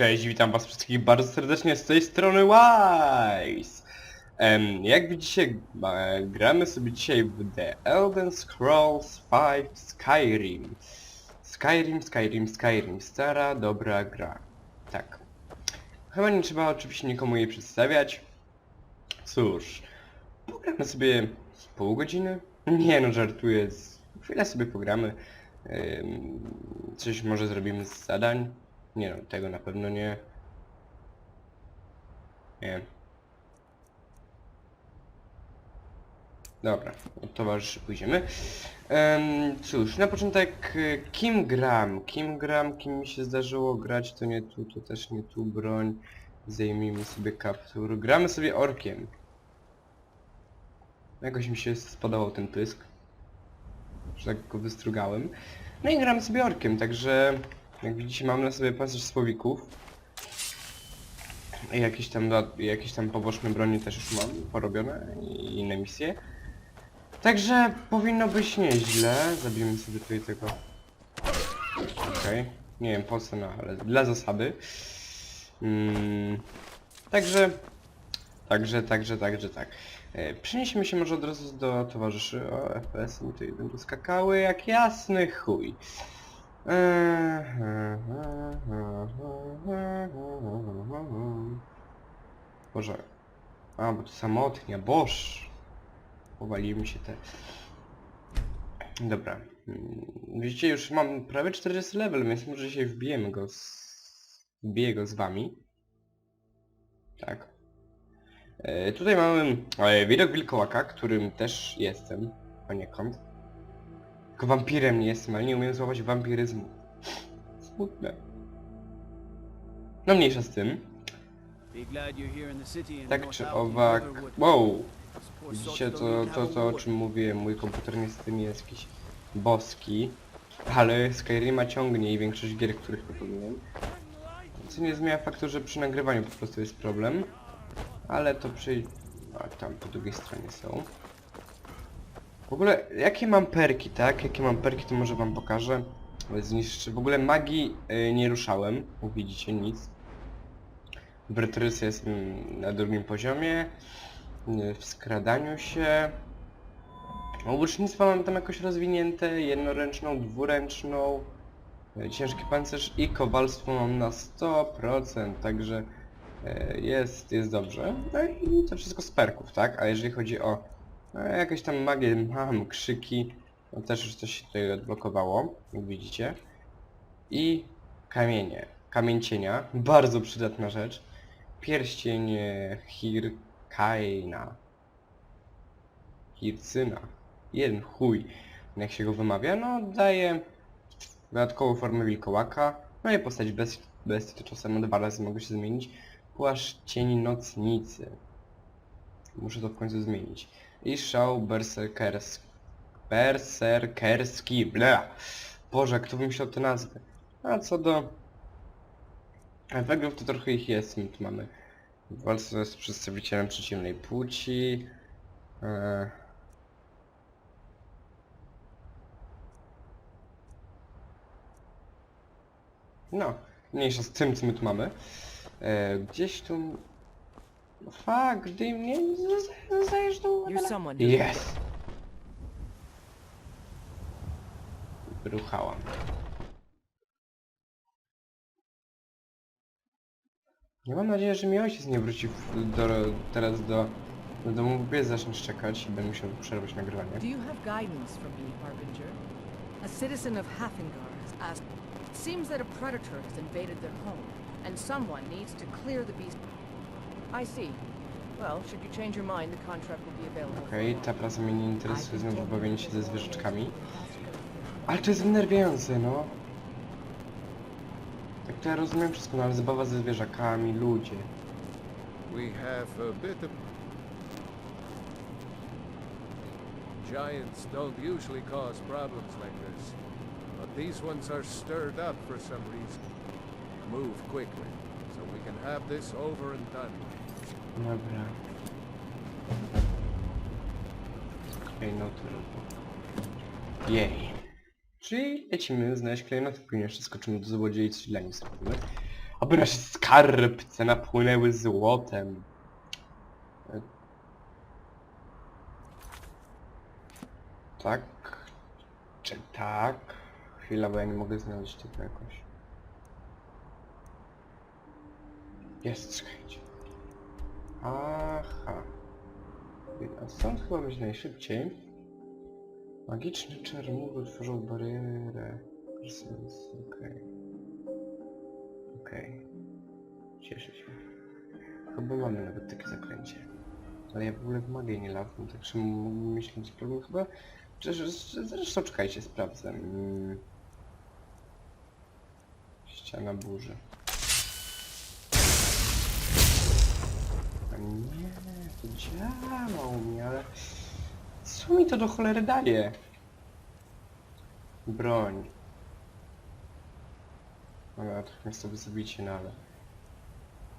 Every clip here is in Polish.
Cześć, witam was wszystkich bardzo serdecznie z tej strony Wise. Em, jak widzicie, gramy sobie dzisiaj w The Elden Scrolls V Skyrim. Skyrim, Skyrim, Skyrim. Stara, dobra gra. Tak. Chyba nie trzeba oczywiście nikomu jej przedstawiać. Cóż, pogramy sobie z pół godziny? Nie no, żartuję. Chwilę sobie pogramy. Coś może zrobimy z zadań. Nie no, tego na pewno nie. Nie. Dobra, towarzyszy pójdziemy. Em, cóż, na początek y, kim gram? Kim gram? Kim mi się zdarzyło grać? To nie tu, to też nie tu broń. Zajmijmy sobie kaptur. Gramy sobie orkiem. Jakoś mi się spodobał ten pysk. Że tak go wystrugałem. No i gramy sobie orkiem, także jak widzicie mamy na sobie pancerz słowików. I jakieś tam, jakieś tam poboczne broni też już mam porobione i inne misje. Także powinno być nieźle. Zabijmy sobie tutaj tego. Okej. Nie wiem po co, no ale dla zasady. Mm. Także... Także, także, także, tak. E, Przenieśmy się może od razu do towarzyszy. O, FPS mi tutaj będą skakały jak jasny chuj. Boże. A, bo to samotnia, boż. Powaliły mi się te... Dobra. Mm, Widzicie, już mam prawie 40 level, więc może dzisiaj wbijemy go z... Wbiję go z wami. Tak. E, tutaj mamy e, widok wilkołaka, którym też jestem poniekąd. Tylko wampirem nie jestem, ale nie umiem złapać wampiryzmu. Smutne. No mniejsza z tym. Tak czy owak... Wow! Widzicie to, to, to o czym mówiłem, mój komputer niestety nie jest jakiś boski. Ale Skyrima ciągnie i większość gier, których popełniłem. Co nie zmienia faktu, że przy nagrywaniu po prostu jest problem. Ale to przy... A tam po drugiej stronie są. W ogóle, jakie mam perki, tak? Jakie mam perki, to może wam pokażę. Zniszczy. W ogóle magii y, nie ruszałem. Jak widzicie, nic. W Retrysy jestem na drugim poziomie. Y, W skradaniu się. Łucznictwo mam tam jakoś rozwinięte. Jednoręczną, dwuręczną. y, Ciężki pancerz i kowalstwo mam na 100%, także y, jest, jest dobrze. No i to wszystko z perków, tak? A jeżeli chodzi o no, jakieś tam magię, mam krzyki, no też już coś się tutaj odblokowało, jak widzicie. I kamienie. Kamień cienia, bardzo przydatna rzecz. Pierścień e, Hirkaina. Hircyna. Jeden chuj, jak się go wymawia. No, daje dodatkową formę wilkołaka. No i postać bez, bestii to czasem dwa razy mogę się zmienić. Płaszcz cieni nocnicy. Muszę to w końcu zmienić. I szał berserkerski. Berserkerski, ble. Boże, kto wymyślał te nazwy? A co do efektów, to trochę ich jest. My tu mamy walce z przedstawicielem przeciwnej płci. E... No, mniejsza z tym, co my tu mamy. E, gdzieś tu... Fuck, gdy mnie zajeżdżał... You're someone Yes! Ruchałam. Ja mam nadzieję, że mi ojciec nie wróci w- do, teraz do, do domu, bo pies zacznie szczekać i będę musiał przerwać nagrywanie. Do you have guidance from me, Harbinger? A citizen of Hafingar has asked. It seems that a predator has invaded their home, and someone needs to clear the beast. I see. Well, should you change your mind, the contract will be available. Okej, ta praca mnie nie interesuje, znowu bawienie się ze. Pastor. Ale to jest wnerwiające, no. Tak to ja rozumiem wszystko, no ale zabawa ze zwierzakami, ludzie. We have a bit of... Giants don't usually cause problems like this, but these ones are stirred up for some reason. Move quickly, so we can have this over and done. with. Dobra. Klejnoty. Jej. Czyli lecimy znaleźć klejnoty, później jeszcze skoczymy do złodziejstw i dla nich zrobimy. Aby nasze skarbce napłynęły złotem. Tak? Czy tak? Chwila, bo ja nie mogę znaleźć tego jakoś. Jest, czekajcie. Aha. A stąd chyba być najszybciej. Magiczny czermur utworzył barierę. Sens, Okej. Okej. Cieszę się. Chyba mamy nawet takie zaklęcie. Ale ja w ogóle w magię nie latam, także mógłbym mieć jakiś problem chyba. Zresztą, zresztą czekajcie, sprawdzę. Mm. Ściana burzy. To działa u mnie, ale... Co mi to do cholery daje? Broń. Dobra, trochę to zabicie, no ale...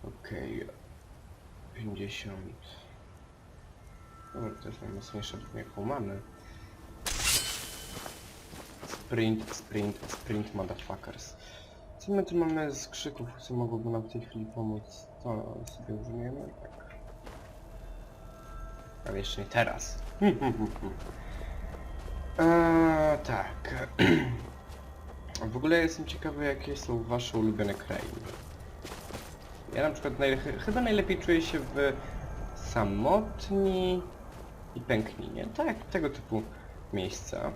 Okej. 50. Dobra, to jest najmocniejsza broń, jaką mamy. Sprint, sprint, sprint, motherfuckers. Co my tu mamy z krzyków, co mogłoby nam w tej chwili pomóc? To sobie użyjemy, tak. Ale jeszcze nie teraz. eee, tak. w ogóle jestem ciekawy, jakie są wasze ulubione krainy. Ja na przykład najle chyba najlepiej czuję się w samotni i pękninie. Tak, tego typu miejsca.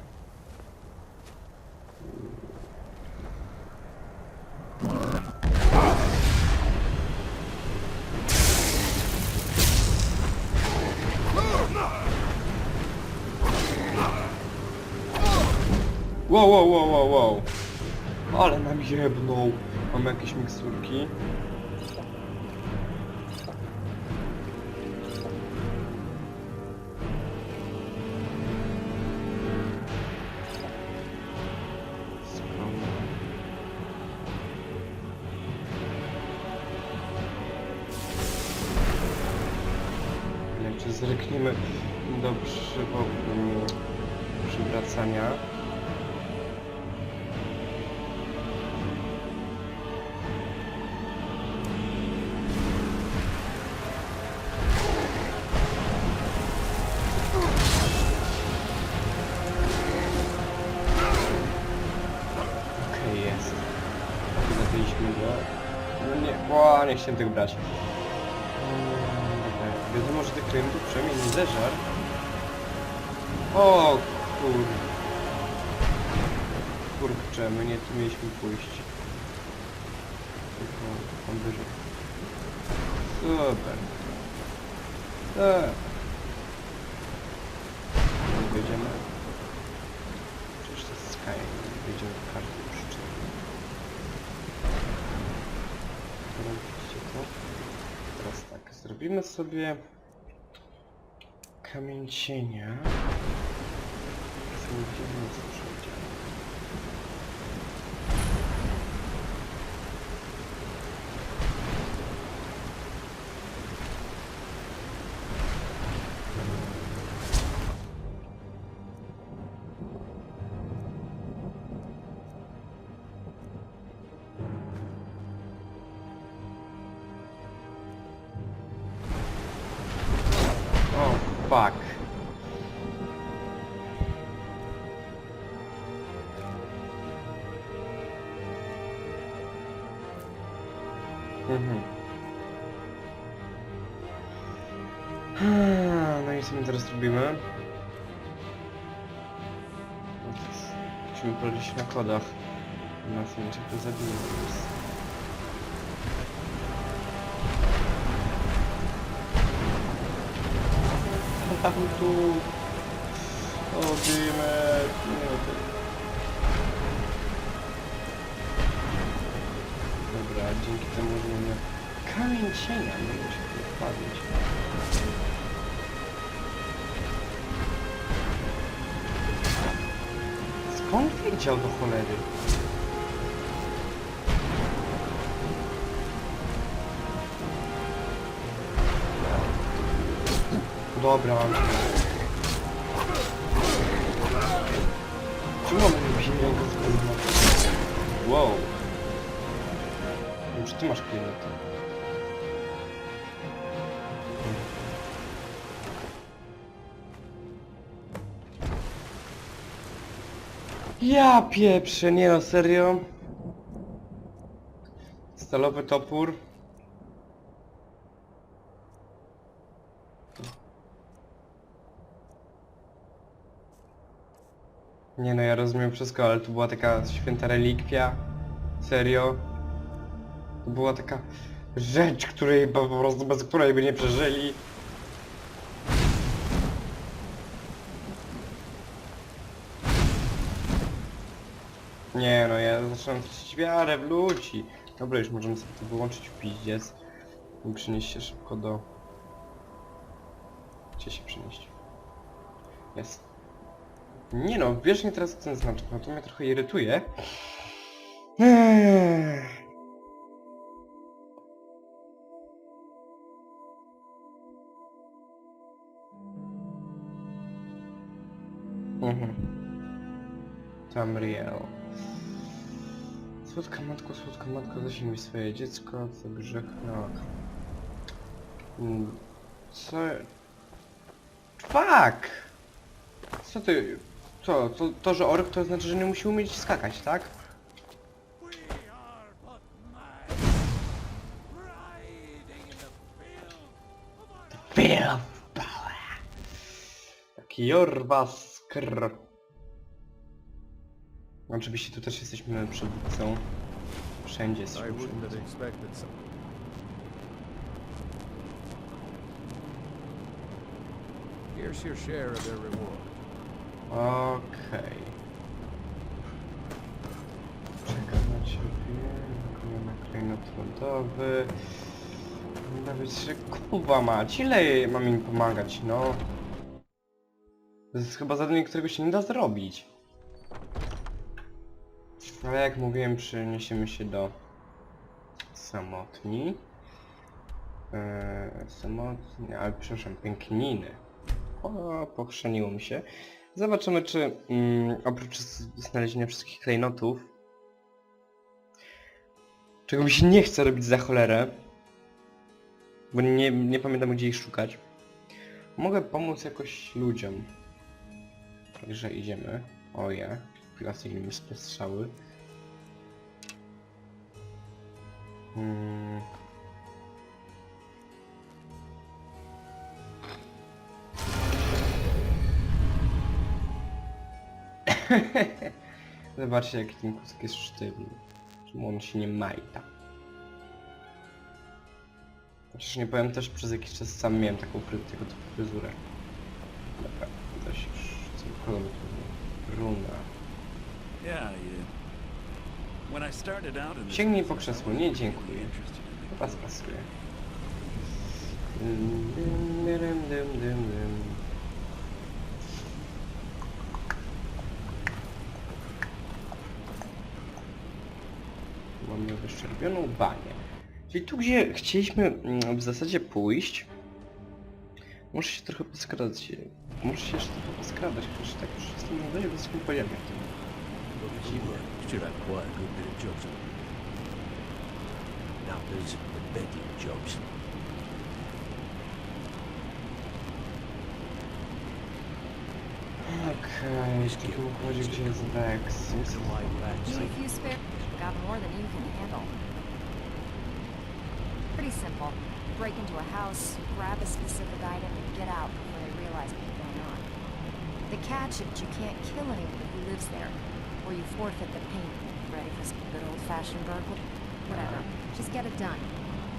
Wow, wow, wow, wow. Ale nam jebnął. Mamy jakieś miksturki. O, nie chciałem tego brać. Mm, Dobra, wiadomo, że krymy to przynajmniej nie zeżar. O kur... Kurczę, my nie tu mieliśmy pójść. Tylko tam wyżej. Super. Tak. Wyjdziemy. Przecież to jest Sky, wyjdziemy w każdym przyczyn. Teraz widzicie to? Teraz tak, zrobimy sobie kamień cienia. Słyszeć. Fuck. Mhm. No i co my teraz robimy? Musimy polegać na kodach. Nas nie czego zabije teraz. Tam tu. O, Dimet. Nie, to... Dobra, dzięki temu, mamy kamień cienia, nie muszę tu wpadać. Skąd wiedział do cholery? Dobra. Czemu jakieś rękę z Wow. Że ty masz klejnoty. Ja pieprzę, nie no, serio? Stalowy topór. Nie no, ja rozumiem wszystko, ale to była taka święta relikwia. Serio. To była taka rzecz, której po prostu bez której by nie przeżyli. Nie no, ja zaczynam tracić wiarę w ludzi. Dobra, już możemy sobie to wyłączyć w piździec. I przenieść się szybko do... Gdzie się przenieść? Jest. Nie no, wiesz nie teraz ten znaczek, no to mnie trochę irytuje. Mhm. Tamriel. Słodka matko, słodka matko, zasięgłeś swoje dziecko, co grzech, no. Mm, Co... Fuck! Co ty... Co? To, to, że ork to znaczy, że nie musi umieć skakać, tak? Taki jorwa skr... Oczywiście tu też jesteśmy przywódcą. Wszędzie jesteśmy przywódcą. Here's your share of their reward. Okej. Czekam na ciebie. Wykonujemy klejnot lodowy. Nawet się kuba mać. Ile mam im pomagać, no? To jest chyba zadanie, którego się nie da zrobić. Ale jak mówiłem, przeniesiemy się do samotni. Eee, samotni, ale przepraszam, pękniny. O, pochrzeniło mi się. Zobaczymy, czy mm, oprócz znalezienia wszystkich klejnotów, czego mi się nie chce robić za cholerę, bo nie, nie pamiętam gdzie ich szukać, mogę pomóc jakoś ludziom. Także idziemy. O je. Chwila sobie strzały. Hmm. Zobaczcie jaki ten kucyk jest sztywny. Czemu on się nie majta. Chociaż nie powiem też przez jakiś czas sam miałem taką tego typu fryzurę. Dobra, dość już cokolwiek runa. Yeah, you. When I started out in this Sięgnij po krzesło, nie dziękuję. Chyba spasuję. Dym, dym, dym, dym, dym, dym. Mamy wyszczerpioną banię. Czyli tu, gdzie chcieliśmy mm, w zasadzie pójść, muszę się trochę poskradać. Muszę się jeszcze trochę poskradać, chociaż tak już jestem na dość wysokim poziomie. Uh, should have quite a good bit of jobs there's the bedding jobs. Okej, w takim układzie, gdzie jest Vex. More than you can handle. Pretty simple. Break into a house, grab a specific item, and get out before they realize what's going on. The catch is you can't kill anyone who lives there, or you forfeit the payment. Ready for some good old-fashioned burglary? Whatever. Just get it done.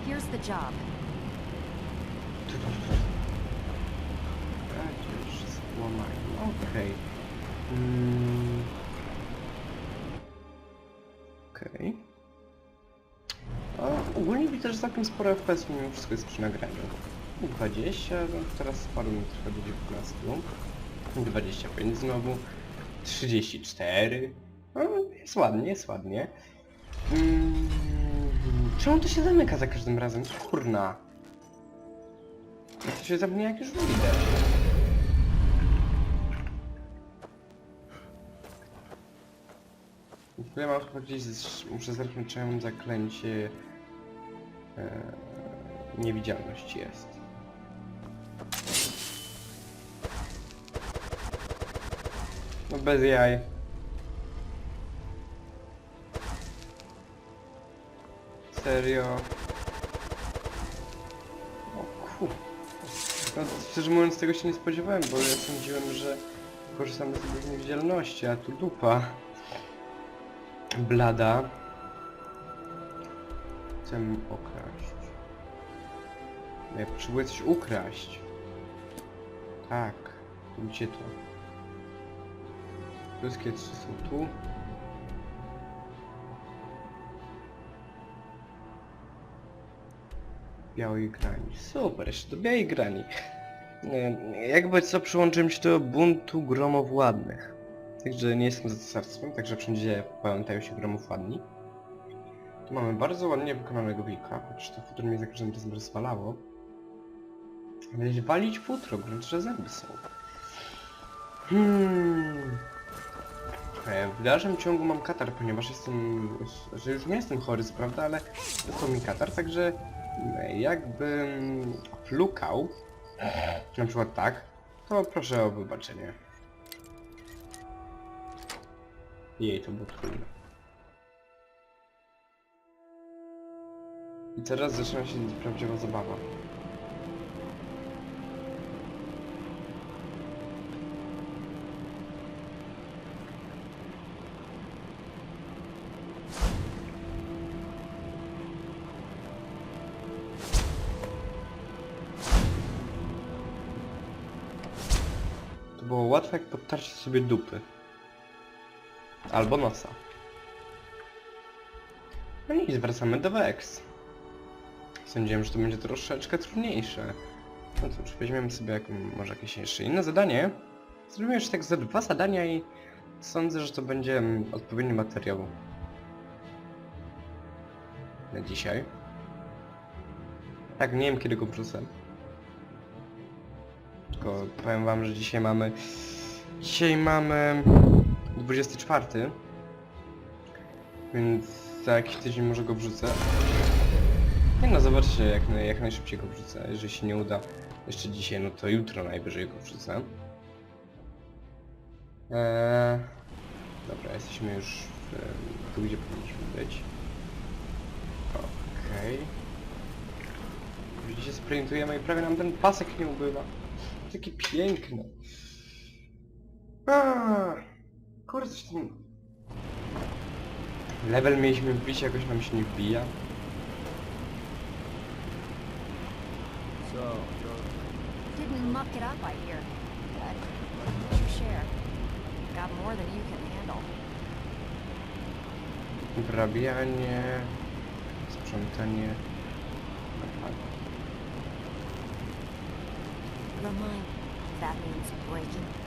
Here's the job. Łamanie. Mm. Że całkiem sporo FPS mimo wszystko jest przy nagraniu. 20, no teraz paru minut trwa do 19. 25 znowu. 34. No, jest ładnie, jest ładnie. Mm. Czemu to się zamyka za każdym razem? Kurna. To się zamknie jak już wyjdę. Ja mam chyba gdzieś, muszę zerknąć czy zaklęcie niewidzialność jest. No bez jaj. Serio? O kur... No, szczerze mówiąc tego się nie spodziewałem, bo ja sądziłem, że korzystamy sobie z niewidzialności, a tu dupa. Blada. Chcę okraść. Ja potrzebuję coś ukraść. Tak. Gdzie to? Wszystkie trzy są tu. Białej grani. Super, jeszcze do białej grani. E, Jakby co przyłączyłem się do buntu gromowładnych. Także nie jestem za cesarstwem, także wszędzie pamiętają się gromowładni. Tu mamy bardzo ładnie wykonanego wilka, chociaż to futro mnie za każdym razem rozwalało. Ale walić futro, grunt, że zęby są. Hmm. E, W dalszym ciągu mam katar, ponieważ jestem... że już nie jestem chory, prawda, ale to mi katar, także e, jakbym flukał, na przykład tak, to proszę o wybaczenie. Jej, to było trudne. I teraz zaczyna się prawdziwa zabawa. Sobie dupy. Albo nosa. No nic, wracamy do Vex. Sądziłem, że to będzie troszeczkę trudniejsze. No cóż, weźmiemy sobie jak, może jakieś jeszcze inne zadanie. Zrobimy jeszcze tak ze dwa zadania i sądzę, że to będzie mm, odpowiedni materiał na dzisiaj. Tak, nie wiem kiedy go wrzucę. Tylko powiem wam, że dzisiaj mamy... Dzisiaj mamy 24. Więc za jakiś tydzień może go wrzucę. Nie no, zobaczcie jak, naj- jak najszybciej go wrzucę. Jeżeli się nie uda jeszcze dzisiaj, no to jutro najwyżej go wrzucę. Eee, dobra, jesteśmy już w, tu, gdzie powinniśmy być. Okej. Widzicie, sprintujemy i prawie nam ten pasek nie ubywa. Taki piękny. Aaa, tam... Level mieliśmy wbić, jakoś nam się nie wbija. So, Didn't muck it up, I hear. But what's your share? Got more than you can handle. Wrabianie, sprzątanie. Remind that means breaking.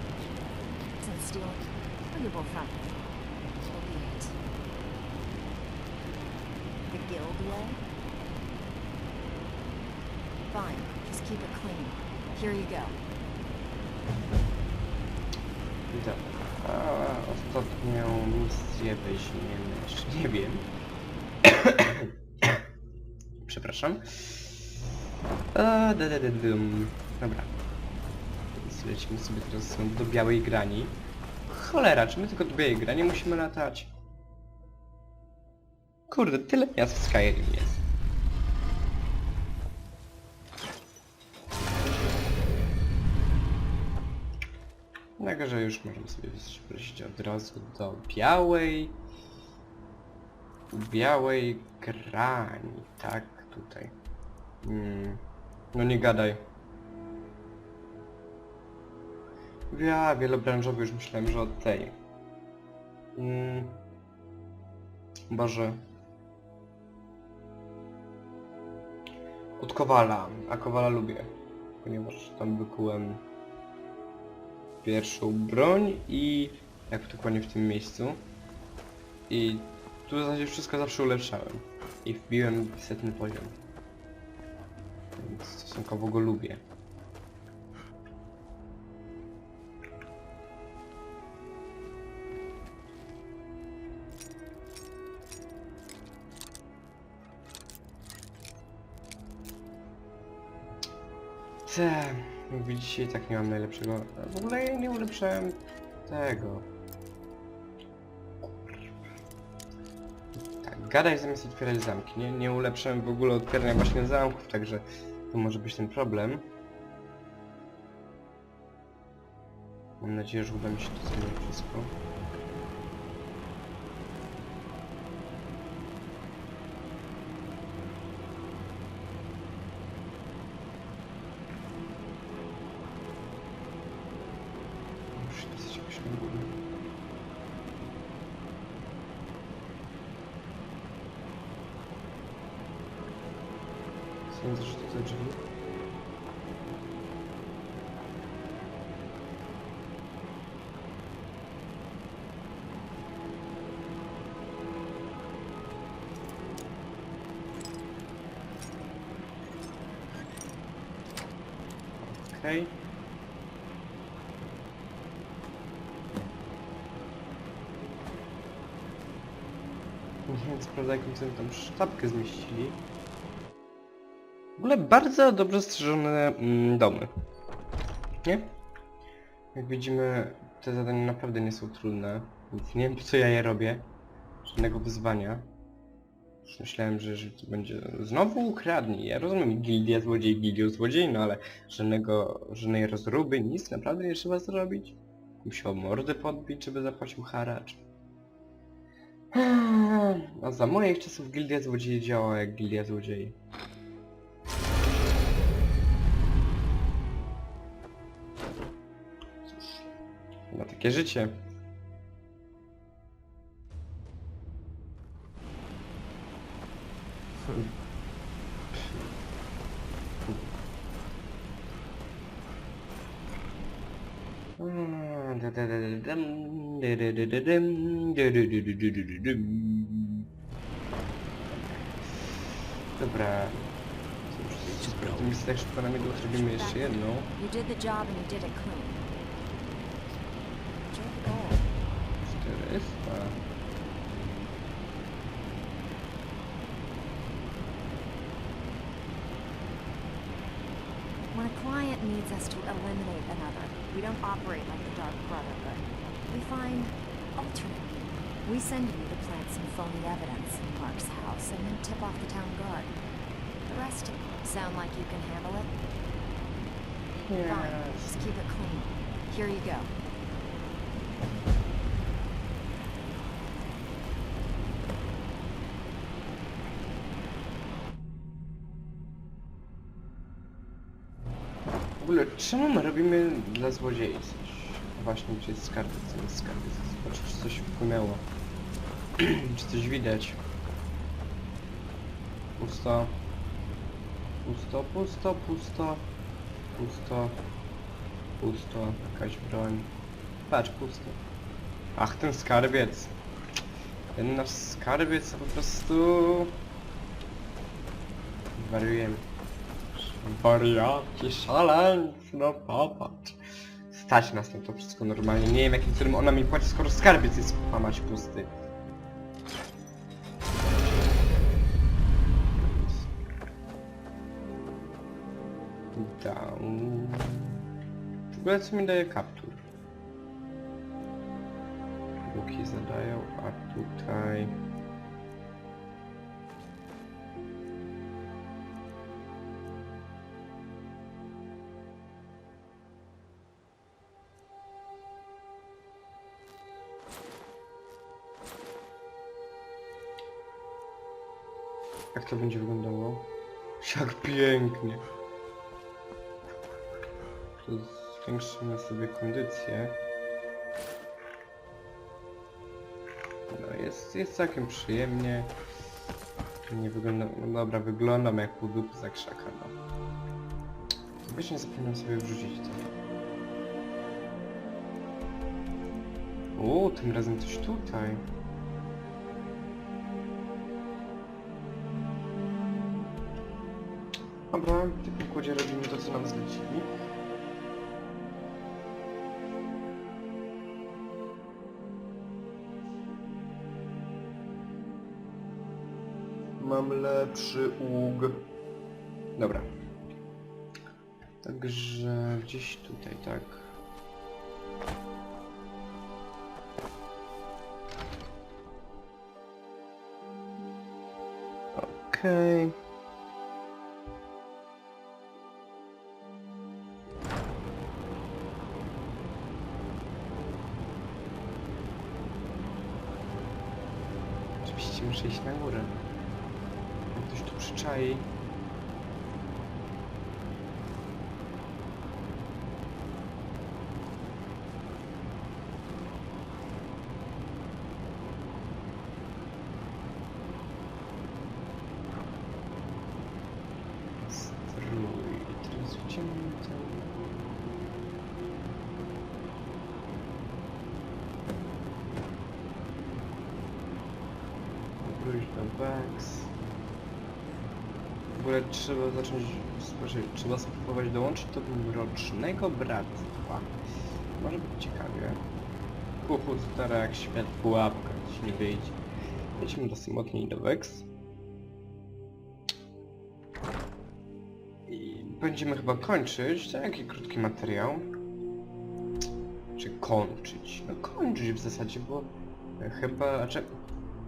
Stealing. Or you both front. So be it. The guild way? Fine. Just keep it clean. Here you go. Dobra. A ostatnią misję weźmiemy jeszcze nie wiem. Przepraszam. A, da, da, da, dum. Dobra. Lecimy sobie teraz do białej grani. Cholera, czy my tylko do białej grani musimy latać? Kurde, tyle miast w Skyrim jest. Także już możemy sobie przejść od razu do białej... Białej grani, tak? Tutaj. Mm. No nie gadaj. Ja, wielobranżowy już myślałem, że od tej. Mm. Boże. Od Kowala, a Kowala lubię. Ponieważ tam wykułem pierwszą broń i jak dokładnie w tym miejscu. I tu w zasadzie wszystko zawsze ulepszałem. I wbiłem setny poziom. Więc stosunkowo go lubię. Te, jak widzicie tak nie mam najlepszego. W ogóle ja nie ulepszałem tego. Tak, gadaj zamiast otwierać zamki. Nie, nie ulepszyłem w ogóle otwierania właśnie zamków, także to może być ten problem. Mam nadzieję, że uda mi się to zrobić wszystko. Okej. Nie wiem, sprawdzę jaką sobie tam sztabkę zmieścili. W ogóle bardzo dobrze strzeżone mm, domy. Nie? Jak widzimy, te zadania naprawdę nie są trudne, więc nie wiem po co ja je robię. Żadnego wyzwania. Już myślałem, że, że to będzie znowu ukradnij. Ja rozumiem gildia złodziej, gildią złodziej, no ale żadnego, żadnej rozruby, nic naprawdę nie trzeba zrobić. Musiał mordę podbić, żeby zapłacił haracz. A za moich czasów gildia złodziei działała jak gildia złodziei. Cóż, na takie życie. Dobra. Cóż, w tym miejscu tak szybko na niego zrobimy jeszcze jedną. You did the job and you did it clean. Enjoy the gold. 400. When a client needs us to eliminate another, we don't operate like the Dark Brotherhood. We find alternate. We send you the plant some phony evidence in Mark's house and then tip off the town guard. The rest sound like you can handle it? Fine. Just keep it clean. Here you go. W ogóle, czemu my robimy dla złodziei coś? Właśnie, gdzie jest skarbiec? Co jest skarbiec? Zobaczcie, czy coś wpłynęło. czy coś widać? Pusto. Pusto, pusto, pusto. Pusto. Pusto. Jakaś broń. Patrz, pusto. Ach, ten skarbiec. Ten nasz skarbiec po prostu... Wariujemy. Wariatki, szaleńcy, no popatrz. Stać nas na to wszystko normalnie. Nie wiem jakim cudem ona mi płaci, skoro skarbiec jest mać pusty. Down. W ogóle co mi daje kaptur? Łuki zadają, a tutaj... to będzie wyglądało? Jak pięknie! To zwiększymy sobie kondycję. No jest, jest całkiem przyjemnie. Nie wygląda... No dobra, wyglądam jak pół dupy za krzaka, no. Właśnie zapomniałem sobie wrzucić to. O, tym razem coś tutaj. Dobra, w takim układzie robimy to, co nam zlecili. Mam lepszy łuk. Dobra. Także gdzieś tutaj, tak. Okej. Oczywiście iść na górę. Jak ktoś tu przyczai. Strój. Teraz gdzie mamy ten... Wróć do Vex. W ogóle trzeba zacząć... Spojrzeć, trzeba spróbować dołączyć do mrocznego bractwa. Może być ciekawie. Uhu, stara jak świat pułapka, coś nie wyjdzie. Lecimy do samotnej do Vex. I będziemy chyba kończyć, taki krótki materiał. Czy kończyć? No kończyć w zasadzie, bo e, chyba, znaczy,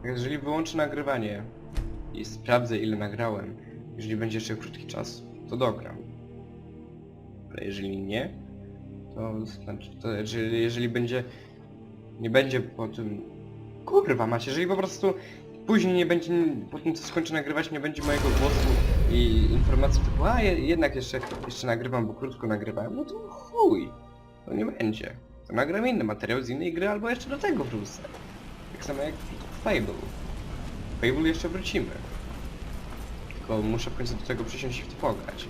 jeżeli wyłączę nagrywanie i sprawdzę ile nagrałem, jeżeli będzie jeszcze krótki czas, to dogram. Ale jeżeli nie, to znaczy, to jeżeli, jeżeli będzie, nie będzie po tym, kurwa macie, jeżeli po prostu później nie będzie, po tym co skończę nagrywać, nie będzie mojego głosu i informacji typu, a je, jednak jeszcze, jeszcze nagrywam, bo krótko nagrywałem, no to chuj, to nie będzie. To nagram inny materiał z innej gry, albo jeszcze do tego wrócę. Tak samo jak Fable. Fable jeszcze wrócimy. Tylko muszę w końcu do tego przysiąść i w to pograć.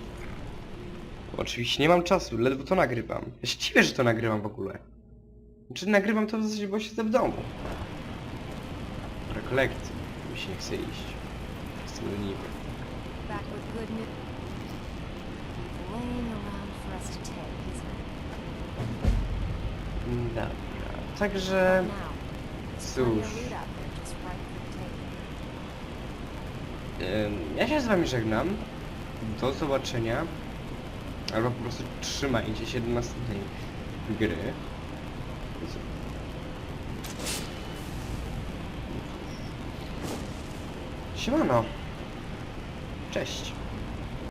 Bo oczywiście nie mam czasu, ledwo to nagrywam. Ja się dziwię, że to nagrywam w ogóle. Znaczy nagrywam to w zasadzie, bo siedzę w domu. Rekolekcji. Mi się nie chce iść. Jestem leniwy. Back with good news. Laying around for us to take, isn't it? Dobra. Także... Cóż. loot out there just right for the taking. Ym, Ja się z wami żegnam. Do zobaczenia. Albo po prostu trzymajcie się do następnej gry. Siemano. Cześć.